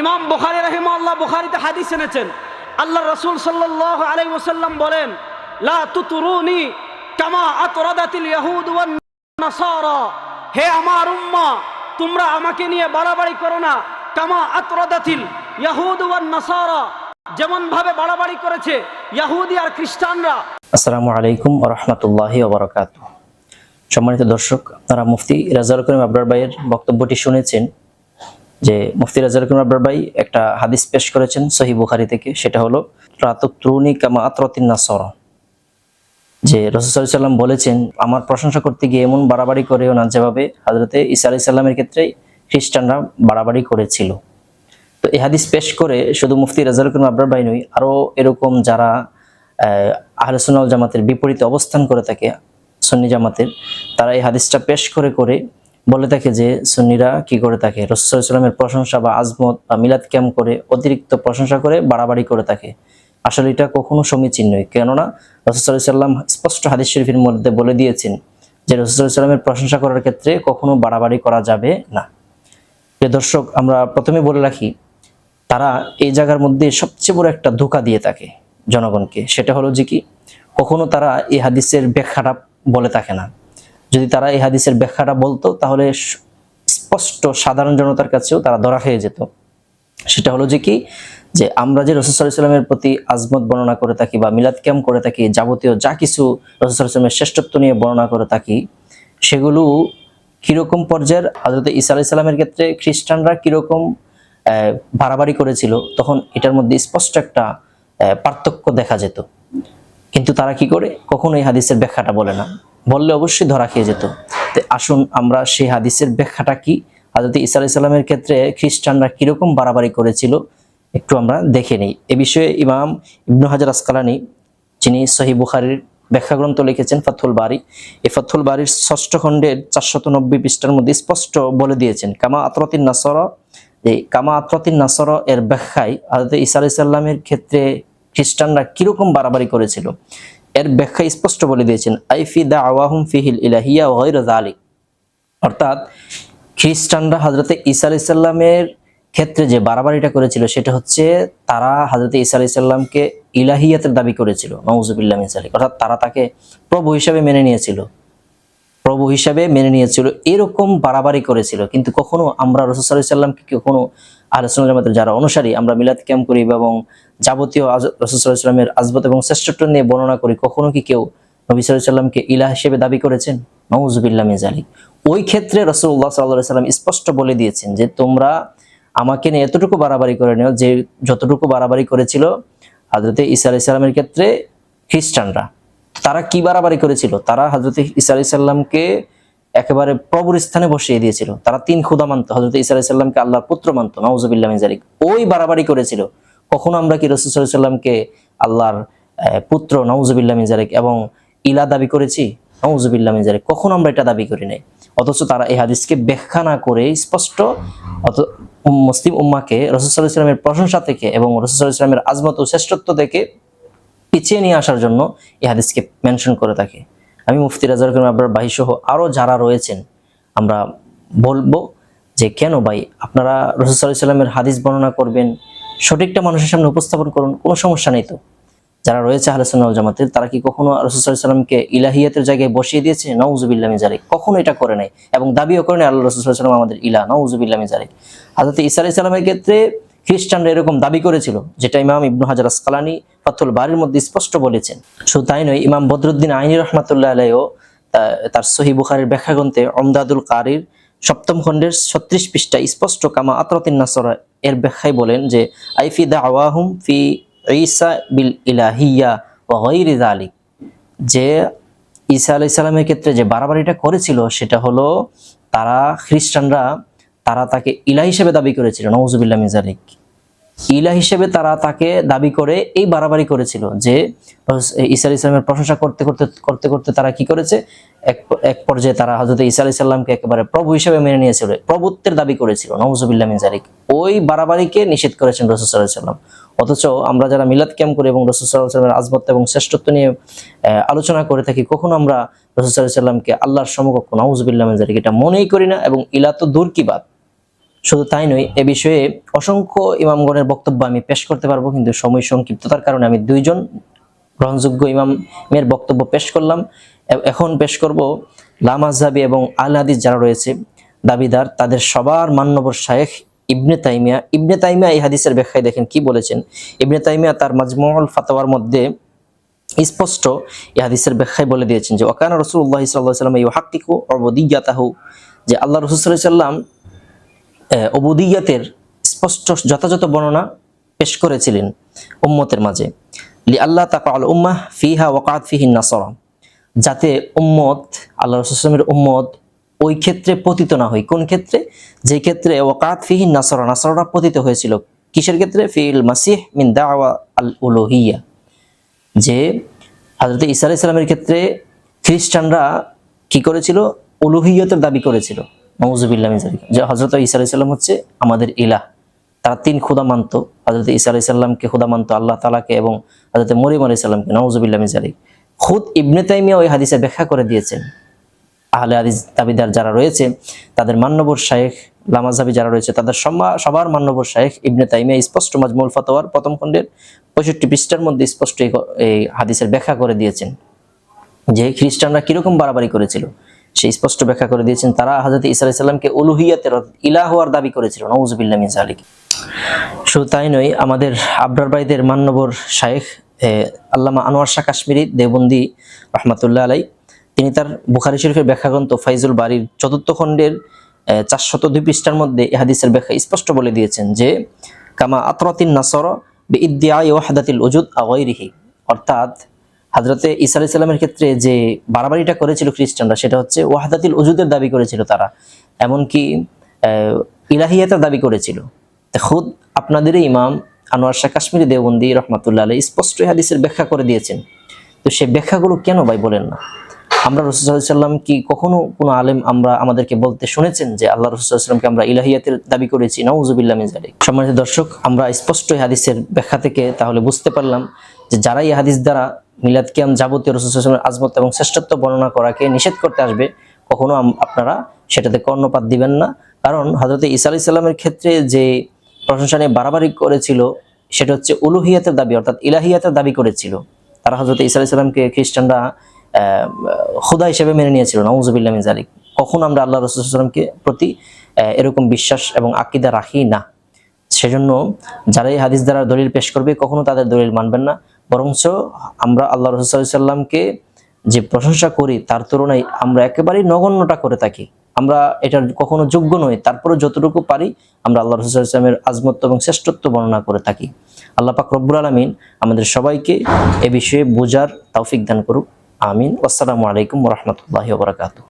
ইমাম বুখারি রহিমাল্লাহ বুখারিতে হাদিস এনেছেন। আল্লাহ রসুল সাল্লাহ আলাই ওসাল্লাম বলেন, লা কামা আতরাদাতিল ইয়াহুদ ওয়ান নাসারা। হে আমার উম্মা, তোমরা আমাকে নিয়ে বাড়াবাড়ি করো না। কামা আতরাদাতিল ইয়াহুদ ওয়ান নাসারা। যেমন ভাবে বাড়াবাড়ি করেছে ইয়াহুদি আর খ্রিস্টানরা। আসসালামু আলাইকুম রহমতুল্লাহি ওবরাকাত সম্মানিত দর্শক, আপনারা মুফতি রাজাল করিম আবরার ভাইয়ের বক্তব্যটি শুনেছেন। যে মুফতি রাজার আবরার ভাই একটা হাদিস পেশ করেছেন সহি বুখারি থেকে, সেটা হলো রাতুক ত্রুনি কামা আতরতিন নাসর। যে রসুল সাল্লাম বলেছেন, আমার প্রশংসা করতে গিয়ে এমন বাড়াবাড়ি করেও না যেভাবে হাজরতে ইসা আলি সাল্লামের ক্ষেত্রে খ্রিস্টানরা বাড়াবাড়ি করেছিল। তো এই হাদিস পেশ করে শুধু মুফতি রাজার করিম আবরার ভাই নই আরও এরকম যারা আহলসুন্নাল জামাতের বিপরীতে অবস্থান করে থাকে, সুন্নি জামাতের, তারা এই হাদিসটা পেশ করে করে বলে থাকে যে সুন্নিরা কি করে থাকে? রসুলামের প্রশংসা বা আজমত বা মিলাদ ক্যাম করে অতিরিক্ত প্রশংসা করে বাড়াবাড়ি করে থাকে? আসলে এটা কখনো সমীচীন নয়। কেননা রসুল্লাম স্পষ্ট হাদিস শরীফের মধ্যে বলে দিয়েছেন যে রসুলামের প্রশংসা করার ক্ষেত্রে কখনো বাড়াবাড়ি করা যাবে না। প্রিয় দর্শক, আমরা প্রথমে বলে রাখি, তারা এই জায়গার মধ্যে সবচেয়ে বড় একটা ধোকা দিয়ে থাকে জনগণকে। সেটা হলো যে কি, কখনো তারা এই হাদিসের ব্যাখ্যাটা বলে থাকে না। যদি তারা এই হাদিসের ব্যাখ্যাটা বলতো, তাহলে স্পষ্ট সাধারণ জনতার কাছেও তারা ধরা খেয়ে যেত। সেটা হলো যে কি? যে আমরা যে রসুলামের প্রতি আজমত বর্ণনা করে থাকি বা মিলাদ ক্যাম করে থাকি যাবতীয় যা কিছু রসুলামের শ্রেষ্ঠত্ব নিয়ে বর্ণনা করে থাকি, সেগুলো কীরকম পর্যায়ের? হজরত ইসা আলাহ সাল্লামের ক্ষেত্রে খ্রিস্টানরা কীরকম বাড়াবাড়ি করেছিল, তখন এটার মধ্যে স্পষ্ট একটা পার্থক্য দেখা যেত। কিন্তু তারা কি করে? কখনো এই হাদিসের ব্যাখ্যাটা বলে না। বললে অবশ্যই ধরা খেয়ে যেত। তো আসুন আমরা সেই হাদিসের ব্যাখ্যাটা কি? হাজরত ইসা আলাহ সাল্লামের ক্ষেত্রে খ্রিস্টানরা কীরকম বাড়াবাড়ি করেছিল একটু আমরা দেখে নিই। এ বিষয়ে ইমাম ইবনু হাজার আসকালানি, যিনি সহি বুখারির ব্যাখ্যা গ্রন্থ লিখেছেন ফাথুল বাড়ি এই ফাথুল বাড়ির ষষ্ঠ খণ্ডের চারশত নব্বই পৃষ্ঠার মধ্যে স্পষ্ট বলে দিয়েছেন, কামা আতরতিন নাসর, যে কামা আতরতিন নাসর এর ব্যাখ্যায় হজরত ইসা আলাইহিস সাল্লামের ক্ষেত্রে খ্রিস্টানরা কীরকম বাড়াবাড়ি করেছিল? এর ব্যাখ্যা স্পষ্ট বলে দিয়েছেন, আইফি দা আওয়াহুম ফিহিল ইলাহিয়া ও ওয়াইর আলী অর্থাৎ খ্রিস্টানরা হজরতে ঈসা আলি সাল্লামের ক্ষেত্রে যে বাড়াবাড়িটা করেছিল, সেটা হচ্ছে তারা হজরত ঈসা আলি সাল্লামকে ইলাহিয়াতের দাবি করেছিল নওজুবিল্লাহ মিন যালিক। অর্থাৎ তারা তাকে প্রভু হিসাবে মেনে নিয়েছিল। প্রভু হিসাবে মেনে নিয়েছিল, এরকম বাড়াবাড়ি করেছিল। কিন্তু কখনো আমরা রসুল সাল্লামকে কখনো আলোচনা জামাতের যারা অনুসারী, আমরা মিলাদ ক্যাম্প করি এবং যাবতীয় রসুল সাল্লামের আজবত এবং শ্রেষ্ঠত্ব নিয়ে বর্ণনা করি, কখনো কি কেউ নবী সাল্লামকে ইলা হিসেবে দাবি করেছেন? নওজুবিল্লাহ মিজালি ওই ক্ষেত্রে রসুল্লাহ সাল্লাহ সাল্লাম স্পষ্ট বলে দিয়েছেন যে, তোমরা আমাকে নিয়ে এতটুকু বাড়াবাড়ি করে নিও যে, যতটুকু বাড়াবাড়ি করেছিল হাজরতে ঈসা আলাইহিস সালামের ক্ষেত্রে খ্রিস্টানরা। তারা কি বাড়াবাড়ি করেছিল? তারা হজরত ইসা আলাইহিস সাল্লামকে একেবারে প্রভুর স্থানে বসিয়ে দিয়েছিল। তারা তিন খুদা মানত। হজরত ইসা আলাইহিস সাল্লামকে আল্লাহর পুত্র মানত। নওজুবিল্লাহ মিন যালিক। ওই বাড়াবাড়ি করেছিল। কখনো আমরা কি রসুল সাল্লামকে আল্লাহর পুত্র নওজুবিল্লাহ মিন এবং ইলা দাবি করেছি? নওজুবিল্লাহ মিন যালিক। কখনো আমরা এটা দাবি করি নাই। অথচ তারা এই হাদিসকে ব্যাখ্যা না করে স্পষ্ট অত মুসলিম উম্মাকে রসুল সাল্লাল্লাহু আলাইহি সাল্লামের প্রশংসা থেকে এবং রসুল সাল্লাল্লাহু আলাইহি সাল্লামের আজমত ও শ্রেষ্ঠত্ব থেকে পিছিয়ে নিয়ে আসার জন্য এই হাদিসকে মেনশন করে থাকে। আমি মুফতি রাজার করিম আব্বার ভাই সহ আরও যারা রয়েছেন, আমরা বলব যে কেন ভাই, আপনারা রসুল সাল্লাহ সাল্লামের হাদিস বর্ণনা করবেন, সঠিকটা মানুষের সামনে উপস্থাপন করুন, কোনো সমস্যা নেই তো। যারা রয়েছে আহলসুল্লাহ জামাতের, তারা কি কখনো রসুল সাল্লামকে ইলাহিয়াতের জায়গায় বসিয়ে দিয়েছে? নউজুবিল্লাহ মিজারিক কখনো এটা করে নাই এবং দাবিও করে নাই, আল্লাহ রসুল সাল্লাম আমাদের ইলা নউজুবিল্লাহ মিজারিক হাজরত ইসা আলাইহিস সালামের ক্ষেত্রে খ্রিস্টানরা এরকম দাবি করেছিল, যেটা ইমাম ইবনু হাজার আসকালানি ফাতুল বাড়ির মধ্যে স্পষ্ট বলেছেন। শুধু তাই নয়, ইমাম বদরুদ্দিন আইনি রহমাতুল্লাহ আলাইও তার সহি বুখারের ব্যাখ্যা গ্রন্থে অমদাদুল কারির সপ্তম খণ্ডের ছত্রিশ পৃষ্ঠা স্পষ্ট কামা আতরতিন নাসরা এর ব্যাখ্যায় বলেন যে, আইফি দা আওয়াহুম ফি ঈসা বিল ইলাহিয়া ওয়া গায়রি যালিক। যে ঈসা আলাইহিস সালামের ক্ষেত্রে যে বাড়াবাড়িটা করেছিল, সেটা হলো তারা খ্রিস্টানরা, তারা তাকে ইলা হিসেবে দাবি করেছিল নওজুবিল্লাহ মিজালিক ইলা হিসেবে তারা তাকে দাবি করে এই বাড়াবাড়ি করেছিল যে ঈসা আলাইহিস সালামের প্রশংসা করতে করতে করতে করতে তারা কি করেছে? এক এক পর্যায়ে তারা হযরত ঈসা আলাইহিস সালামকে একেবারে প্রভু হিসেবে মেনে নিয়েছিল, প্রভুত্বের দাবি করেছিল নওজুবিল্লাহ মিজালিক ওই বাড়াবাড়িকে নিষেধ করেছেন রসুল আলাইহি সাল্লাম। অথচ আমরা যারা মিলাদ ক্যাম্প করি এবং রসুল আলাইহি সাল্লামের আজমত এবং শ্রেষ্ঠত্ব নিয়ে আলোচনা করে থাকি, কখনো আমরা রসুল আলাইহি সাল্লামকে আল্লাহর সমকক্ষ নওজুবিল্লাহ মিজালিক এটা মনেই করি না এবং ইলা তো দূর কি বাদ শুধু তাই নয়, এ বিষয়ে অসংখ্য ইমামগণের বক্তব্য আমি পেশ করতে পারব, কিন্তু সময় সংক্ষিপ্ততার কারণে আমি দুইজন গ্রহণযোগ্য ইমামের বক্তব্য পেশ করলাম। এখন পেশ করব লামাজাবি এবং আল হাদিস যারা রয়েছে, দাবিদার, তাদের সবার মান্যবর শায়েখ ইবনে তাইমিয়া। ইবনে তাইমিয়া এই হাদিসের ব্যাখ্যায় দেখেন কি বলেছেন? ইবনে তাইমিয়া তার মাজমুল ফাতোয়ার মধ্যে স্পষ্ট এই হাদিসের ব্যাখ্যায় বলে দিয়েছেন যে ওকানা রসুল্লাহ সাল্লাহ সাল্লাম এই হাক্কিকু অবদিয়াতাহু যে আল্লাহ রসুল সাল্লাম অবুদিয়াতের স্পষ্ট যথাযথ বর্ণনা পেশ করেছিলেন উম্মতের মাঝে। লি আল্লাহ তাকাল উম্মাহ ফিহা ওয়াকাত ফিহিন নাসরা। যাতে উম্মত, আল্লাহ রসুলের উম্মত ওই ক্ষেত্রে পতিত না হয়। কোন ক্ষেত্রে? যে ক্ষেত্রে ওয়াকাত ফিহিন নাসরা নাসরা পতিত হয়েছিল। কিসের ক্ষেত্রে? ফিল মাসিহ মিন দাওয়া আল উলুহিয়া। যে হজরত ইসা আলাইহিস সালামের ক্ষেত্রে খ্রিস্টানরা কি করেছিল? উলুহিয়তের দাবি করেছিল। নওয়াজুবিল্লাহ যে হজরত ইসা আলাইহিস সালাম হচ্ছে আমাদের ইলাহ। তারা তিন খুদা মানত। হজরত ইসা আলাইহিস সাল্লামকে খুদা মানত আল্লাহ তালাকে এবং হজরত মরিম আলাইহিস সালামকে। নওয়াজুবিল্লাহ মিজারিক খুদ ইবনে তাইমিয়া ওই হাদিসে ব্যাখ্যা করে দিয়েছেন। আহলে হাদিস দাবিদার যারা রয়েছে, তাদের মান্যবর শায়েখ লামাজাবি যারা রয়েছে, তাদের সবার মান্যবর শায়েখ ইবনে তাইমিয়া স্পষ্ট মাজমুল ফতোয়ার প্রথম খণ্ডের পঁয়ষট্টি পৃষ্ঠার মধ্যে স্পষ্ট এই হাদিসের ব্যাখ্যা করে দিয়েছেন। যে খ্রিস্টানরা কীরকম বাড়াবাড়ি করেছিল? সেই স্পষ্ট ব্যাখ্যা করে দিয়েছেন, তারা হাজরত ইসা আলাইহিস সাল্লামকে উলুহিয়াতের ইলাহ হওয়ার দাবি করেছিল নউজুবিল্লাহ মিন জালিক শুধু তাই নয়, আমাদের আবরার বাইদের মান্যবর শায়েখ আল্লামা আনোয়ার শাহ কাশ্মীরি দেবন্দি রহমাতুল্লাহ আলাই তিনি তার বুখারি শরীফের ব্যাখ্যা গ্রন্থ ফাইজুল বাড়ির চতুর্থ খণ্ডের চারশত দুই পৃষ্ঠার মধ্যে এ হাদিসের ব্যাখ্যা স্পষ্ট বলে দিয়েছেন যে, কামা আতরাতিন নাসর বে ইদ্দিয়া ওয়াহাদাতিল উজুদ আগাইরিহি অর্থাৎ হাজরতে ইসা আলাইহিস সালামের ক্ষেত্রে যে বাড়াবাড়িটা করেছিল খ্রিস্টানরা, সেটা হচ্ছে ওয়াহাদাতিল উজুদের দাবি করেছিল তারা। এমনকি ইলাহিয়াতের দাবি করেছিল। খুদ আপনাদের ইমাম আনোয়ার শাহ কাশ্মীরি দেওবন্দি রহমাতুল্লাহ আলাই স্পষ্ট হাদিসের ব্যাখ্যা করে দিয়েছেন। তো সে ব্যাখ্যাগুলো কেন ভাই বলেন না? আমরা রসুল্লাহাম কি কখনো কোনো আলেম আমরা আমাদেরকে বলতে শুনেছেন যে আল্লাহ রসুল্লাহামকে আমরা ইলাহিয়াতের দাবি করেছি? নাউজুবিল্লাহ মিজালিক সম্মানিত দর্শক, আমরা স্পষ্ট হাদিসের ব্যাখ্যা থেকে তাহলে বুঝতে পারলাম যে যারা এই হাদিস দ্বারা মিলাদ কিয়াম যাবতীয় রসুলের আজমত এবং শ্রেষ্ঠত্ব বর্ণনা করাকে নিষেধ করতে আসবে, কখনো আপনারা সেটাতে কর্ণপাত দিবেন না। কারণ হজরত ইসা আলাইহিস সালামের ক্ষেত্রে যে প্রশংসা নিয়ে বাড়াবাড়ি করেছিল, সেটা হচ্ছে উলুহিয়াতের দাবি, অর্থাৎ ইলাহিয়াতের দাবি করেছিল। তারা হজরত ইসা আলাইহিস সালামকে খ্রিস্টানরা খুদা হিসেবে মেনে নিয়েছিল নওয়াজুবিল্লাহ মিন জালিক কখন আমরা আল্লাহ রসুলামকে প্রতি এরকম বিশ্বাস এবং আকিদা রাখি না। সেজন্য যারা এই হাদিস দ্বারা দলিল পেশ করবে, কখনো তাদের দলিল মানবেন না। বরঞ্চ আমরা আল্লাহ রসুল্লাহামকে যে প্রশংসা করি, তার তুলনায় আমরা একেবারেই নগণ্যটা করে থাকি। আমরা এটার কখনো যোগ্য নই তারপরে যতটুকু পারি আমরা আল্লাহ রসুলামের আজমত্ব এবং শ্রেষ্ঠত্ব বর্ণনা করে থাকি। আল্লাহ পাক রব্বুল আলমিন আমাদের সবাইকে এ বিষয়ে বোঝার তৌফিক দান করুক। আমিন। আসসালামু আলাইকুম রহমতুল্লাহ বারাকাতু